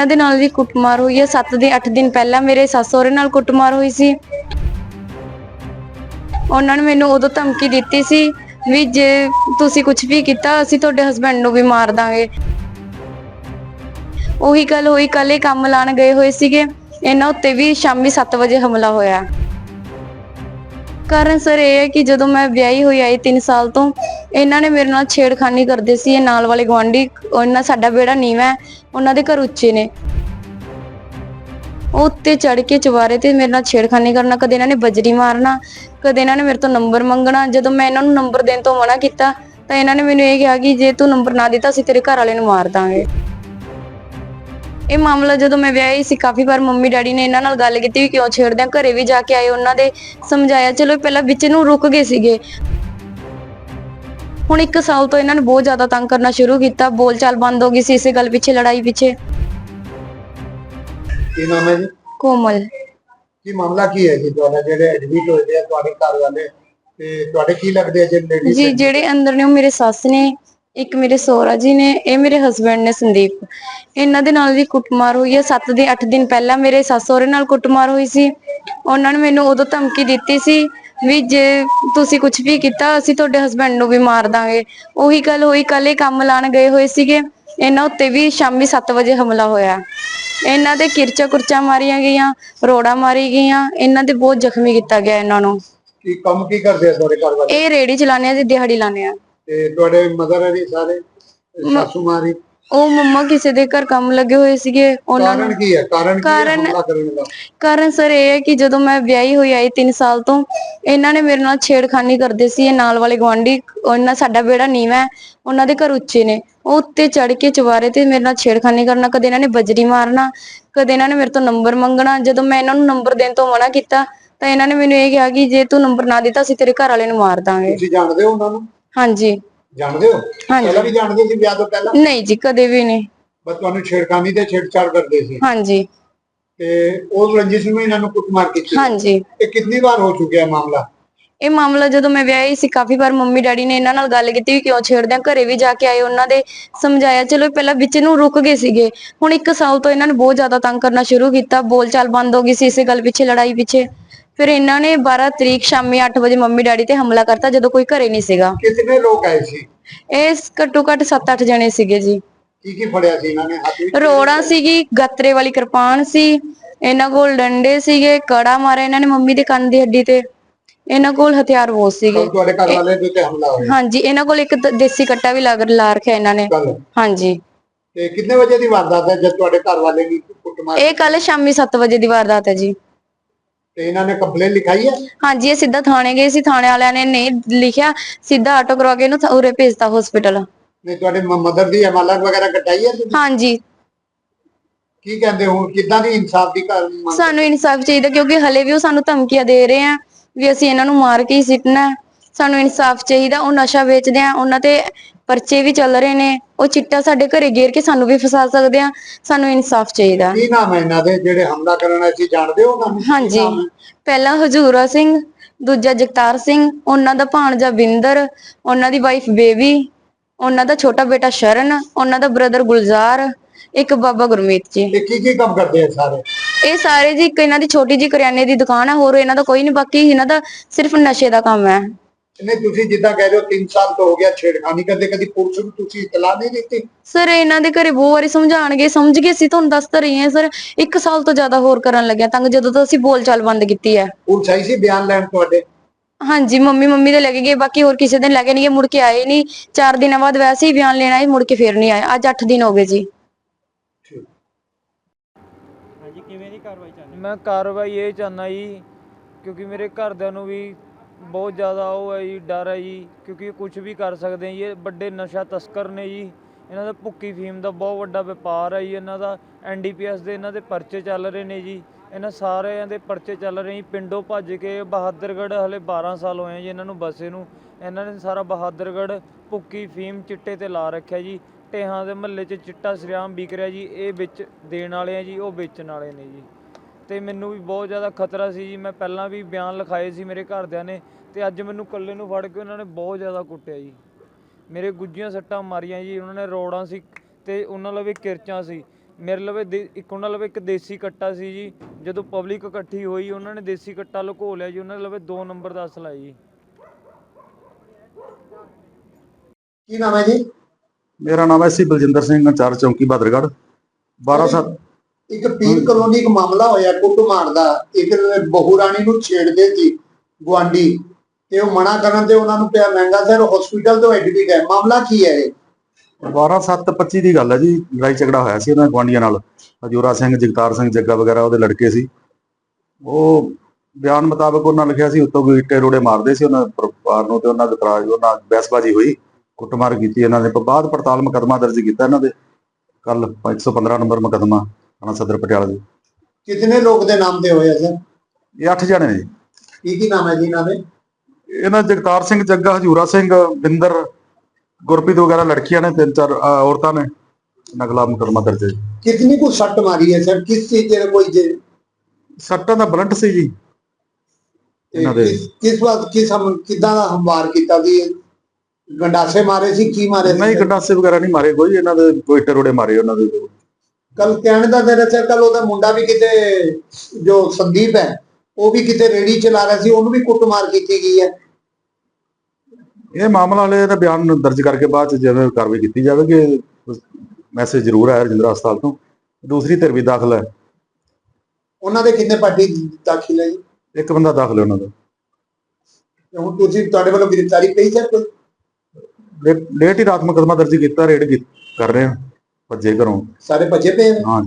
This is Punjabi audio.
ਇਹਨਾਂ ਦੇ ਨਾਲ ਵੀ ਕੁੱਟਮਾਰ ਹੋਈ ਹੈ। 7 ਦੇ 8 ਦਿਨ ਪਹਿਲਾਂ ਮੇਰੇ ਸੱਸ ਸਹੁਰੇ ਨਾਲ ਕੁੱਟਮਾਰ ਹੋਈ ਸੀ। ਉਹਨਾਂ ਨੇ ਮੈਨੂੰ ਉਦੋਂ ਧਮਕੀ ਦਿੱਤੀ ਸੀ ਵੀ ਜੇ ਤੁਸੀਂ ਕੁਝ ਵੀ ਕੀਤਾ, ਅਸੀਂ ਤੁਹਾਡੇ ਹਸਬੰਡ ਨੂੰ ਵੀ ਮਾਰ ਦਾਂਗੇ। ਉਹੀ ਗੱਲ ਹੋਈ। ਕੱਲ ਇਹ ਕੰਮ ਲਾਣ ਗਏ ਹੋਏ ਸੀਗੇ। ਇਹਨਾਂ ਉੱਤੇ ਵੀ ਸ਼ਾਮੀ 7 ਵਜੇ ਹਮਲਾ ਹੋਇਆ। ਕਾਰਨ ਸਰ ਇਹ ਹੈ ਕਿ ਜਦੋਂ ਮੈਂ ਵਿਆਹੀ ਹੋਈ ਆਈ 3 ਸਾਲ ਤੋਂ, ਇਹਨਾਂ ਨੇ ਮੇਰੇ ਨਾਲ ਛੇੜਖਾਨੀ ਕਰਦੇ ਸੀ, ਇਹ ਨਾਲ ਵਾਲੇ ਗਵਾਂਢੀ ਉਹਨਾਂ ਸਾਡਾ ਬੇੜਾ ਨੀਵਾਂ ਹੈ, ਉਹਨਾਂ ਦੇ ਘਰ ਉੱਚੇ ਨੇ। ਉਹ ਉੱਤੇ ਚੜ ਕੇ ਚਵਾਰੇ ਤੇ ਮੇਰੇ ਨਾਲ ਛੇੜਖਾਨੀ ਕਰਨਾ, ਕਦੇ ਇਹਨਾਂ ਨੇ ਬਜਰੀ ਮਾਰਨਾ, ਕਦੇ ਇਹਨਾਂ ਨੇ ਮੇਰੇ ਤੋਂ ਨੰਬਰ ਮੰਗਣਾ, ਜਦੋਂ ਮੈਂ ਇਹਨਾਂ ਨੂੰ ਨੰਬਰ ਦੇਣ ਤੋਂ ਮਨਾ ਕੀਤਾ, ਤਾਂ ਇਹਨਾਂ ਨੇ ਮੈਨੂੰ ਇਹ ਕਿਹਾ ਕਿ ਜੇ ਤੂੰ ਨੰਬਰ ਨਾ ਦਿੱਤਾ, ਅਸੀਂ ਤੇਰੇ ਘਰ ਵਾਲੇ ਨੂੰ ਮਾਰ ਦਾਂਗੇ। ਇਹ ਮਾਮਲਾ ਜਦੋਂ ਮੈਂ ਵਿਆਹੀ ਸੀ ਕਾਫੀ ਵਾਰ ਮੰਮੀ ਡੈਡੀ ਨੇ ਇਹਨਾਂ ਨਾਲ ਗੱਲ ਕੀਤੀ ਵੀ ਕਿਉਂ ਛੇੜਦੇ ਆ? ਘਰੇ ਵੀ ਜਾ ਕੇ ਆਏ ਉਹਨਾਂ ਦੇ ਸਮਝਾਇਆ ਚਲੋ ਪਹਿਲਾਂ ਵਿੱਚ ਨੂੰ ਰੁਕ ਗਏ ਸੀਗੇ। ਹੁਣ ਇੱਕ ਸਾਲ ਤੋਂ ਇਹਨਾਂ ਨੇ ਬਹੁਤ ਜ਼ਿਆਦਾ ਤੰਗ ਕਰਨਾ ਸ਼ੁਰੂ ਕੀਤਾ ਬੋਲਚਾਲ ਬੰਦ ਹੋ ਗਈ ਸੀ ਇਸੇ ਗੱਲ ਪਿੱਛੇ ਲੜਾਈ ਪਿੱਛੇ। ਕੀ ਨਾਮ ਹੈ ਜੀ? ਕੋਮਲ। ਕੀ ਮਾਮਲਾ ਕੀ ਹੈ ਜੀ ਤੁਹਾਡਾ? ਜਿਹੜੇ ਐਡਮਿਟ ਹੋਏ ਆ ਤੁਹਾਡੇ ਘਰ ਵਾਲੇ ਤੇ ਤੁਹਾਡੇ ਕੀ ਲੱਗਦੇ ਆ ਜਿਹੜੇ ਲੇਡੀਜ਼ ਜੀ ਜਿਹੜੇ ਅੰਦਰ ਨੇ ਉਹ ਮੇਰੇ ਸੱਸ ਨੇ। ਇੱਕ ਮੇਰੇ ਸੋਹਰਾ ਜੀ ਨੇ ਇਹ ਮੇਰੇ ਹਸਬੰਡ ਨੇ ਸੰਦੀਪ। ਇਹਨਾਂ ਦੇ ਨਾਲ ਵੀ ਕੁੱਟਮਾਰ ਹੋਈ ਹੈ 7 ਦੇ 8 ਦਿਨ ਪਹਿਲਾਂ ਮੇਰੇ ਸੱਸ ਸਹੁਰੇ ਨਾਲ ਕੁੱਟਮਾਰ ਹੋਈ ਸੀ। ਉਹਨਾਂ ਨੇ ਮੈਨੂੰ ਉਦੋਂ ਧਮਕੀ ਦਿੱਤੀ ਸੀ ਵੀ ਜੇ ਤੁਸੀਂ ਕੁਝ ਵੀ ਕੀਤਾ ਅਸੀਂ ਤੁਹਾਡੇ ਹਸਬੰਡ ਨੂੰ ਵੀ ਮਾਰ ਦਾਂਗੇ। ਉਹੀ ਗੱਲ ਹੋਈ। ਕੱਲ ਇਹ ਕੰਮ ਲਾਣ ਗਏ ਹੋਏ ਸੀਗੇ। ਇਹਨਾਂ ਉੱਤੇ ਵੀ ਸ਼ਾਮੀ 7 ਵਜੇ ਹਮਲਾ ਹੋਇਆ। ਇਹਨਾਂ ਦੇ ਕਿਰਚਾ ਕੁਰਚਾ ਮਾਰੀਆਂ ਗਈਆਂ ਰੋੜਾ ਮਾਰੀ ਗਈਆਂ। ਇਹਨਾਂ ਦੇ ਬਹੁਤ ਜ਼ਖਮੀ ਕੀਤਾ ਗਿਆ ਇਹਨਾਂ ਨੂੰ। ਕੀ ਕੰਮ ਕੀ ਕਰਦੇ ਆ ਤੁਹਾਡੇ ਘਰ ਵਾਲੇ? ਇਹ ਰੇੜੀ ਚਲਾਉਂਦੇ ਆ ਜੀ ਦਿਹਾੜੀ ਲਾਉਂਦੇ ਆ। ਤੇ ਤੁਹਾਡੇ ਮਦਰ ਹੈ ਜੀ ਸਾਰੇ ਸਾਸੂ ਮਾਰੀ ਉਹ ਮੰਮਾ ਕਿਸੇ ਦੇ ਘਰ ਕੰਮ ਲੱਗੇ ਹੋਏ ਸੀਗੇ ਉਹਨਾਂ ਨੂੰ ਕਾਰਨ ਕੀ ਹੈ? ਕਾਰਨ ਕੀ ਹੈ ਕਾਰਨ- ਹਮਲਾ ਕਰਨ ਦਾ? ਕਾਰਨ ਸਰ ਇਹ ਹੈ ਕਿ ਜਦੋਂ ਮੈਂ ਵਿਆਹੀ ਹੋਈ ਆਈ 3 ਸਾਲ ਤੋਂ ਇਹਨਾਂ ਨੇ ਮੇਰੇ ਨਾਲ ਛੇੜਖਾਨੀ ਕਰਦੇ ਸੀ ਇਹ ਨਾਲ ਵਾਲੇ ਗਵਾਂਢੀ ਉਹਨਾਂ ਸਾਡਾ ਬੇੜਾ ਨੀਵਾਂ ਹੈ ਉਹਨਾਂ ਦੇ ਘਰ ਉੱਚੇ ਨੇ। ਉਹ ਉੱਤੇ ਚੜ ਕੇ ਚਵਾਰੇ ਤੇ ਮੇਰੇ ਨਾਲ ਛੇੜਖਾਨੀ ਕਰਨਾ ਕਦੇ ਇਹਨਾਂ ਨੇ ਬਜਰੀ ਮਾਰਨਾ ਕਦੇ ਇਹਨਾਂ ਨੇ ਮੇਰੇ ਤੋਂ ਨੰਬਰ ਮੰਗਣਾ ਜਦੋਂ ਮੈਂ ਇਹਨਾਂ ਨੂੰ ਨੰਬਰ ਦੇਣ ਤੋਂ ਮਨਾ ਕੀਤਾ ਤਾਂ ਇਹਨਾਂ ਨੇ ਮੈਨੂੰ ਇਹ ਕਿਹਾ ਕਿ ਜੇ ਤੂੰ ਨੰਬਰ ਨਾ ਦਿੱਤਾ ਅਸੀਂ ਤੇਰੇ ਘਰ ਵਾਲੇ ਨੂੰ ਮਾਰ ਦਾਂਗੇ। ਤੁਸੀਂ ਜਾਣਦੇ ਹੋ ਉਹਨਾਂ ਨੂੰ? ਹਾਂਜੀ। ਜਾਣਦੇ ਹੋ। ਪਹਿਲਾਂ ਵੀ ਜਾਣਦੇ ਸੀ ਵਿਆਹ ਤੋਂ ਪਹਿਲਾਂ? ਨਹੀਂ ਜੀ ਕਦੇ ਵੀ ਨਹੀਂ। ਬਸ ਤੁਹਾਨੂੰ ਛੇੜਖਾਨੀ ਤੇ ਛੇੜਛਾੜ ਕਰਦੇ ਸੀ। ਹਾਂਜੀ। ਤੇ ਉਹ ਰੰਜਿਸ਼ ਨੂੰ ਇਹਨਾਂ ਨੂੰ ਕੁੱਟਮਾਰ ਕੀਤੀ। ਹਾਂਜੀ। ਇਹ ਕਿੰਨੀ ਵਾਰ ਹੋ ਚੁੱਕਿਆ ਹੈ ਮਾਮਲਾ? ਇਹ ਮਾਮਲਾ ਜਦੋਂ ਮੈਂ ਵਿਆਹੀ ਸੀ ਕਾਫੀ ਵਾਰ ਮੰਮੀ ਡੈਡੀ ਨੇ ਇਹਨਾਂ ਨਾਲ ਗੱਲ ਕੀਤੀ ਵੀ ਕਿਉਂ ਛੇੜਦੇ ਆ ਘਰੇ ਵੀ ਜਾ ਕੇ ਆਏ ਉਹਨਾਂ ਦੇ ਸਮਝਾਇਆ ਚਲੋ ਪਹਿਲਾਂ ਵਿੱਚ ਨੂੰ ਰੁਕ ਗਏ ਸੀਗੇ। ਹੁਣ ਇੱਕ ਸਾਲ ਤੋਂ ਇਹਨਾਂ ਨੇ ਬਹੁਤ ਜ਼ਿਆਦਾ ਤੰਗ ਕਰਨਾ ਸ਼ੁਰੂ ਕੀਤਾ ਬੋਲਚਾਲ ਬੰਦ ਹੋ ਗਈ ਸੀ ਇਸੇ ਗੱਲ ਪਿੱਛੇ ਲੜਾਈ ਪਿੱਛੇ। ਫਿਰ ਇਹਨਾਂ ਨੇ 12 ਤਰੀਕ ਸ਼ਾਮੀ 8 ਵਜੇ ਮੰਮੀ ਡੈਡੀ ਤੇ ਹਮਲਾ ਕਰਤਾ ਜਦੋਂ ਕੋਈ ਘਰੇ ਨਹੀਂ ਸੀਗਾ। ਕਿੰਨੇ ਲੋਕ ਆਏ ਸੀ? ਇਹ ਘੱਟੋ ਘੱਟ 7-8 ਜਣੇ ਸੀਗੇ ਜੀ। ਕੀ ਕੀ ਫੜਿਆ ਸੀ ਇਹਨਾਂ ਨੇ? ਹੱਥ ਵਿੱਚ ਰੋੜਾ ਸੀਗੀ ਗੱਤਰੇ ਵਾਲੀ ਕਿਰਪਾਨ ਸੀ ਇਹਨਾਂ ਕੋਲ ਡੰਡੇ ਸੀਗੇ ਕੜਾ ਮਾਰਿਆ ਇਹਨਾਂ ਨੇ ਮੰਮੀ ਦੇ ਕੰਨ ਦੀ ਹੱਡੀ ਤੇ। ਇਹਨਾਂ ਕੋਲ ਹਥਿਆਰ ਬਹੁਤ ਸੀਗੇ। ਤੁਹਾਡੇ ਘਰ ਵਾਲੇ ਦੇ ਉੱਤੇ ਹਮਲਾ ਹੋਇਆ। ਹਾਂਜੀ ਇਹਨਾਂ ਕੋਲ ਇੱਕ ਦ- ਦੇਸੀ ਕੱਟਾ ਵੀ ਲੱਗ ਲਾ ਰੱਖਿਆ ਇਹਨਾਂ ਨੇ। ਕੱਲ ਹਾਂਜੀ। ਤੇ ਕਿੰਨੇ ਵਜੇ ਦੀ ਵਾਰਦਾਤ ਹੈ ਜਦ ਤੁਹਾਡੇ ਘਰ ਵਾਲੇ ਦੀ ਕੁੱਟਮਾਰ? ਇਹ ਕੱਲ ਸ਼ਾਮੀ 7 ਵਜੇ ਦੀ ਵਾਰਦਾਤ ਹੈ ਜੀ। ਤੇ ਇਹਨਾਂ ਨੇ ਕੰਪਲੇਨ ਲਿਖਾਈ ਹੈ? ਹਾਂਜੀ ਇਹ ਸਿੱਧਾ ਥਾਣੇ ਗਏ ਸੀ ਥਾਣੇ ਵਾਲਿਆਂ ਨੇ ਨਹੀਂ ਲਿਖਿਆ ਸਿੱਧਾ ਆਟੋ ਕਰਵਾ ਕੇ ਇਹਨੂੰ ਥ- ਉਰੇ ਭੇਜਤਾ ਹਸਪੀਟਲ ਨਹੀਂ ਤੁਹਾਡੇ ਮਦਰ ਦੀ ਅਮਾਨਤ ਵਗੈਰਾ ਕਟਾਈ ਹੈ ਤੁਸੀਂ? ਹਾਂਜੀ। ਕੀ ਕਹਿੰਦੇ ਹੋ ਕਿੱਦਾਂ ਦੀ ਇਨਸਾਫ ਦੀ ਘਰ ਮੰਗ ਸਾਨੂੰ ਇਨਸਾਫ ਚਾਹੀਦਾ ਕਿਉਂਕਿ ਹਲੇ ਵੀ ਉਹ ਸਾਨੂੰ ਧਮਕੀਆਂ ਦੇ ਰਹੇ ਆ ਵੀ ਅਸੀਂ ਇਹਨਾਂ ਨੂੰ ਮਾਰ ਕੇ ਹੀ ਸਿੱਟਣਾ। ਹੈ। ਸਾਨੂੰ ਇਨਸਾਫ ਚਾਹੀਦਾ ਉਹ ਨਸ਼ਾ ਵੇਚਦੇ ਆ ਉਹਨਾਂ ਤੇ ਪਰਚੇ ਵੀ ਚੱਲ ਰਹੇ ਨੇ। ਉਹ ਚਿੱਟਾ ਸਾਡੇ ਘਰੇ ਗੇਰ ਕੇ ਸਾਨੂੰ ਵੀ ਫਸਾ ਸਕਦੇ ਆ ਸਾਨੂੰ ਇਨਸਾਫ ਚਾਹੀਦਾ। ਕੀ ਨਾਮ ਹੈ ਇਹਨਾਂ ਦੇ? ਜਿਹੜੇ ਹਮਲਾ ਕਰਨ ਆਏ ਸੀ ਜਾਣਦੇ ਹੋ ਉਹਨਾਂ ਨੂੰ? ਕੀ ਹਾਂਜੀ। ਨਾਮ ਹੈ? ਪਹਿਲਾ ਹਜੂਰਾ ਸਿੰਘ ਦੂਜਾ ਜਗਤਾਰ ਸਿੰਘ ਉਹਨਾਂ ਦਾ ਭਾਣਜਾ ਬਿੰਦਰ ਉਹਨਾਂ ਦੀ ਵਾਈਫ ਬੇਬੀ ਉਹਨਾਂ ਦਾ ਛੋਟਾ ਬੇਟਾ ਸ਼ਰਨ ਉਹਨਾਂ ਦਾ ਬ੍ਰਦਰ ਗੁਲਜ਼ਾਰ ਇੱਕ ਬਾਬਾ ਗੁਰਮੀਤ ਜੀ। ਤੇ ਕੀ ਕੀ ਕੰਮ ਕਰਦੇ ਆ ਸਾਰੇ? ਇਹ ਸਾਰੇ ਜੀ ਇੱਕ ਇਹਨਾਂ ਦੀ ਛੋਟੀ ਜੀ ਕਰਿਆਨੇ ਦੀ ਦੁਕਾਨ ਹੈ ਹੋਰ ਇਹਨਾਂ ਦਾ ਕੋਈ ਨਹੀਂ ਬਾਕੀ ਇਹਨਾਂ ਦਾ ਸਿਰਫ ਨਸ਼ੇ ਦਾ ਕੰਮ ਹੈ। ਨਹੀਂ ਤੁਸੀਂ ਜਿੱਦਾਂ ਕਹਿ ਰਹੇ ਹੋ 3 ਸਾਲ ਤੋਂ ਹੋ ਗਿਆ ਛੇੜਖਾਨੀ ਕਰਦੇ ਕਦੀ ਪੁਲਿਸ ਨੂੰ ਤੁਸੀਂ ਇਤਲਾਹ ਨਹੀਂ ਦਿੱਤੀ? ਸਰ ਇਹਨਾਂ ਦੇ ਘਰੇ ਬਹੁਤ ਵਾਰੀ ਸਮਝਾਣਗੇ ਸਮਝ ਗਏ ਸੀ ਤੁਹਾਨੂੰ ਦੱਸ ਤਾਂ ਰਹੀ ਹਾਂ ਸਰ ਇੱਕ ਸਾਲ ਤੋਂ ਜ਼ਿਆਦਾ ਹੋਰ ਕਰਨ ਲੱਗਿਆ ਤੰਗ ਜਦੋਂ ਤੋਂ ਅਸੀਂ ਬੋਲਚਾਲ ਬੰਦ ਕੀਤੀ ਹੈ। ਪੁਲਿਸ ਆਈ ਸੀ ਬਿਆਨ ਲੈਣ ਤੁਹਾਡੇ? ਹਾਂਜੀ ਮੰਮੀ ਮੰਮੀ ਦੇ ਲੈ ਕੇ ਗਏ ਬਾਕੀ ਹੋਰ ਕਿਸੇ ਦਿਨ ਲੈ ਕੇ ਨਹੀਂ ਗਏ ਮੁੜ ਕੇ ਆਏ ਨਹੀਂ। 4 ਦਿਨਾਂ ਬਾਅਦ ਵੈਸੇ ਹੀ ਬਿਆਨ ਲੈਣ ਆਏ ਮੁੜ ਕੇ ਫੇਰ ਨਹੀਂ ਆਏ ਅੱਜ 8 ਦਿਨ ਹੋ ਗਏ ਜੀ। ਹਾਂਜੀ ਕਿਵੇਂ ਦੀ ਕਾਰਵਾਈ ਚਾਹੁੰਦੇ ਮੈਂ ਕਾਰਵਾਈ ਇਹ ਚਾਹੁੰਦਾ ਜੀ ਕਿਉਂਕਿ ਮੇਰੇ ਘਰਦਿਆਂ ਨੂੰ ਵੀ ਬਹੁਤ ਜ਼ਿਆਦਾ ਉਹ ਹੈ ਜੀ, ਡਰ ਹੈ ਜੀ, ਕਿਉਂਕਿ ਕੁਝ ਵੀ ਕਰ ਸਕਦੇ ਆ ਜੀ, ਇਹ ਵੱਡੇ ਨਸ਼ਾ ਤਸਕਰ ਨੇ ਜੀ। ਇਹਨਾਂ ਦਾ ਭੁੱਕੀ ਫੀਮ ਦਾ ਬਹੁਤ ਵੱਡਾ ਵਪਾਰ ਹੈ ਜੀ, ਇਹਨਾਂ ਦਾ ਐਨਡੀਪੀਐਸ ਦੇ ਇਹਨਾਂ ਦੇ ਪਰਚੇ ਚੱਲ ਰਹੇ ਨੇ ਜੀ। ਇਹਨਾਂ ਸਾਰਿਆਂ ਦੇ ਪਰਚੇ ਚੱਲ ਰਹੇ ਜੀ, ਪਿੰਡੋਂ ਭੱਜ ਕੇ ਬਹਾਦਰਗੜ੍ਹ ਹਲੇ 12 ਸਾਲ ਹੋਏ ਜੀ ਇਹਨਾਂ ਨੂੰ ਬਸੇ ਨੂੰ। ਇਹਨਾਂ ਨੇ ਸਾਰਾ ਬਹਾਦਰਗੜ੍ਹ ਭੁੱਕੀ ਫੀਮ ਚਿੱਟੇ ਤੇ ਲਾ ਰੱਖਿਆ ਜੀ। ਟੇਹਾਂ ਦੇ ਮਹੱਲੇ 'ਚ ਚਿੱਟਾ ਸਰਿਆਮ ਵਿਕ ਰਿਹਾ ਜੀ, ਇਹ ਵਿੱਚ ਦੇਣ ਵਾਲੇ ਆ ਜੀ, ਉਹ ਵੇਚਣ ਵਾਲੇ ਨੇ ਜੀ। ਤੇ ਮੈਨੂੰ ਵੀ ਬਹੁਤ ਜ਼ਿਆਦਾ ਖਤਰਾ ਸੀ ਜੀ। ਮੈਂ ਪਹਿਲਾਂ ਵੀ ਬਿਆਨ ਲਿਖਾਏ ਸੀ ਮੇਰੇ ਘਰਦਿਆਂ ਨੇ ਤੇ ਅੱਜ ਮੈਨੂੰ ਇਕੱਲੇ ਨੂੰ ਫੜ ਕੇ ਉਹਨਾਂ ਨੇ ਬਹੁਤ ਜ਼ਿਆਦਾ ਕੁੱਟਿਆ ਜੀ। ਮੇਰੇ ਗੁੱਜੀਆਂ ਸੱਟਾਂ ਮਾਰੀਆਂ ਜੀ ਉਹਨਾਂ ਨੇ ਰੋੜਾਂ ਸੀ ਤੇ ਉਹਨਾਂ ਲਵੇ ਕਿਰਚਾਂ ਸੀ। ਮੇਰੇ ਲਵੇ ਦੇ- ਇੱਕ ਉਹਨਾਂ ਲਵੇ ਇੱਕ ਦੇਸੀ ਕੱਟਾ ਸੀ ਜੀ। ਜਦੋਂ ਪਬਲਿਕ ਇਕੱਠੀ ਹੋਈ ਉਹਨਾਂ ਨੇ ਦੇਸੀ ਕੱਟਾ ਲੁਕੋ ਲਿਆ ਜੀ ਉਹਨਾਂ ਲਵੇ 2 ਨੰਬਰ ਦਾ ਅਸਲਾ ਜੀ। ਕੀ ਨਾਮ ਹੈ ਜੀ? ਮੇਰਾ ਨਾਮ ਹੈ ਸੀ ਬਲਜਿੰਦਰ ਸਿੰਘ ਅੰਚਾਰ ਚੌਂਕੀ ਬਹਾਦਰਗੜ੍ਹ 12 ਸਾਲ ਇੱਕ ਪੀਰ ਕਲੋਨੀ ਇੱਕ ਮਾਮਲਾ ਹੋਇਆ ਕੁੱਟਮਾਰ ਦਾ, ਇੱਕ ਬਹੂ ਰਾਣੀ ਨੂੰ ਛੇੜਦੇ ਸੀ ਗੁਆਂਢੀ ਤੇ ਉਹ ਮਨਾ ਕਰਨ ਤੇ ਉਹਨਾਂ ਨੂੰ ਪਿਆ ਮਹਿੰਗਾ ਸਰ ਹਸਪੀਟਲ ਤੋਂ ਐਡਮਿਟ ਹੈ ਮਾਮਲਾ ਕੀ ਹੈ ਇਹ? 12 7 25 ਦੀ ਗੱਲ ਹੈ ਜੀ। ਲੜਾਈ ਝਗੜਾ ਹੋਇਆ ਸੀ ਉਹਨਾਂ ਗੁਆਂਢੀਆਂ ਨਾਲ। ਹਜੂਰਾ ਸਿੰਘ, ਜਗਤਾਰ ਸਿੰਘ, ਜੱਗਾ ਵਗੈਰਾ ਉਹਦੇ ਲੜਕੇ ਸੀ। ਉਹ ਬਿਆਨ ਮੁਤਾਬਕ ਉਹਨਾਂ ਲਿਖਿਆ ਸੀ, ਉੱਤੋਂ ਕੋਈ ਇੱਟੇ ਰੋੜੇ ਮਾਰਦੇ ਸੀ ਉਹਨਾਂ ਪਰਿਵਾਰ ਨੂੰ ਤੇ ਉਹਨਾਂ ਦੇ ਇਤਰਾਜ਼, ਉਹਨਾਂ ਬਹਿਸਬਾਜ਼ੀ ਹੋਈ, ਕੁੱਟਮਾਰ ਕੀਤੀ ਇਹਨਾਂ ਨੇ। ਬਾਅਦ ਪੜਤਾਲ ਮੁਕੱਦਮਾ ਦਰਜ ਕੀਤਾ ਇਹਨਾਂ ਦੇ। ਕੱਲ 115 ਨੰਬਰ ਮੁਕੱਦਮਾ। ਥਾਣਾ ਸਦਰ ਪਟਿਆਲਾ ਜੀ। ਕਿਤਨੇ ਲੋਕ ਦੇ ਨਾਮ ਤੇ ਹੋਇਆ ਸਰ ਇਹ 8 ਜਣੇ ਨੇ ਜੀ। ਕੀ ਕੀ ਨਾਮ ਹੈ ਜੀ ਇਹਨਾਂ ਦੇ? ਇਹਨਾਂ ਜਗਤਾਰ ਸਿੰਘ ਜੱਗਾ ਹਜੂਰਾ ਸਿੰਘ ਬਿੰਦਰ ਗੁਰਪ੍ਰੀਤ ਵਗੈਰਾ ਲੜਕੀਆਂ ਨੇ ਤਿੰਨ ਚਾਰ ਅਹ, ਔਰਤਾਂ ਨੇ। ਨਗਲਾ ਮੁਕੱਦਮਾ ਦਰਜ ਹੈ ਜੀ। ਕਿਤਨੀ ਕੁ ਸੱਟ ਮਾਰੀ ਹੈ ਸਰ? ਕਿਸ ਚੀਜ਼ ਦੇ ਕੋਈ ਜੇ- ਸੱਟਾਂ ਦਾ ਬਲੰਟ ਸੀ ਜੀ। ਤੇ ਇਹਨਾਂ ਦੇ- ਕਿਸ ਕਿਸ ਵਾਰ ਕਿਸ ਹਮ ਕਿਦਾਂ ਦਾ ਹਮਵਾਰ ਕੀਤਾ ਸੀ? ਗੰਡਾਸੇ ਮਾਰੇ ਸੀ? ਕੀ ਮਾਰੇ ਨਹੀਂ ਗੰਡਾਸੇ ਵਗੈਰਾ ਨਹੀਂ ਮਾਰੇ ਕੋਈ। ਇਹਨਾਂ ਦੇ ਕੋਈ ਟਰੋੜੇ ਮਾਰੇ ਉਹਨਾਂ ਦੇ। ਕੱਲ ਕਹਿਣ ਦਾ ਤੇਰਾ ਸਰ ਕੱਲ ਉਹਦਾ ਮੁੰਡਾ ਵੀ ਕਿਤੇ ਜੋ ਸੰਦੀਪ ਹੈ ਉਹ ਵੀ ਕਿਤੇ ਰੇੜੀ ਚਲਾ ਰਿਹਾ ਸੀ ਉਹਨੂੰ ਵੀ ਕੁੱਟਮਾਰ ਕੀਤੀ ਗਈ ਹੈ। ਇਹ ਮਾਮਲਾ ਵਾਲੇ ਦਾ ਬਿਆਨ ਦਰਜ ਕਰਕੇ ਬਾਅਦ ਚ ਜਿਵੇਂ ਕਾਰਵਾਈ ਕੀਤੀ ਜਾਵੇਗੀ ਮੈਸੇਜ ਜ਼ਰੂਰ ਆਇਆ ਰਜਿੰਦਰਾ ਹਸਪਤਾਲ ਤੋਂ। ਦੂਸਰੀ ਧਿਰ ਵੀ ਦਾਖਲ ਹੈ। ਉਹਨਾਂ ਦੇ ਕਿੰਨੇ ਪਾਰਟੀ ਦਾਖਲ ਹੈ ਜੀ? ਇੱਕ ਬੰਦਾ ਦਾਖਲ ਹੈ ਉਹਨਾਂ ਦਾ। ਹੁਣ ਤੁਸੀਂ ਤੁਹਾਡੇ ਵੱਲੋਂ ਗ੍ਰਿਫਤਾਰੀ ਪਈ ਸਰ ਕੋਈ? ਲੇਟ ਹੀ ਰਾਤ ਮੁਕੱਦਮਾ ਦਰਜ ਕੀਤਾ ਰੇਡ ਕਰ ਰਹੇ ਹਾਂ। ਭੱਜੇ ਘਰੋਂ। ਸਾਰੇ ਭੱਜੇ ਪਏ ਨੇ ਹਾਂ।